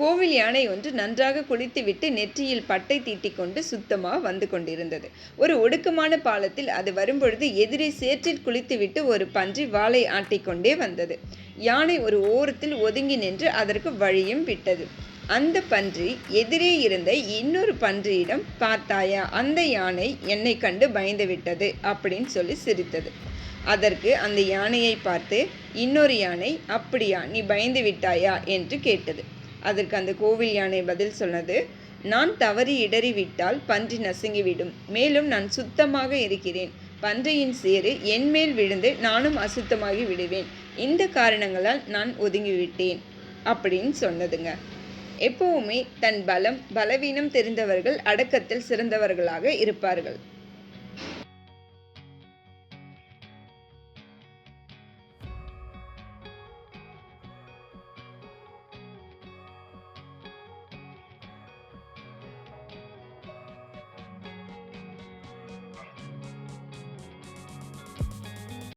கோவில் யானை ஒன்று நன்றாக குளித்துவிட்டு நெற்றியில் பட்டை தீட்டிக்கொண்டு சுத்தமாக வந்து கொண்டிருந்தது. ஒரு ஒடுக்கமான பாலத்தில் அது வரும்பொழுது எதிரே சேற்றில் குளித்துவிட்டு ஒரு பன்றி வாளை ஆட்டிக்கொண்டே வந்தது. யானை ஒரு ஓரத்தில் ஒதுங்கி நின்று அதற்கு வழியும் விட்டது. அந்த பன்றி எதிரே இருந்த இன்னொரு பன்றியிடம் பார்த்தாயா அந்த யானை என்னை கண்டு பயந்து விட்டது அப்படின்னு சொல்லி சிரித்தது. அதற்கு அந்த யானையை பார்த்து இன்னொரு யானை அப்படியா நீ பயந்து விட்டாயா என்று கேட்டது. அதற்கு அந்த கோவில் யானை பதில் சொன்னது நான் தவறி இடறிவிட்டால் பன்றி நசுங்கிவிடும். மேலும் நான் சுத்தமாக இருக்கிறேன். பன்றியின் சேறு என் மேல் விழுந்து நானும் அசுத்தமாகி விடுவேன். இந்த காரணங்களால் நான் ஒதுங்கிவிட்டேன். அப்படின்னு சொன்னதுங்க. எப்பவுமே தன் பலம் பலவீனம் தெரிந்தவர்கள் அடக்கத்தில் சிறந்தவர்களாக இருப்பார்கள்.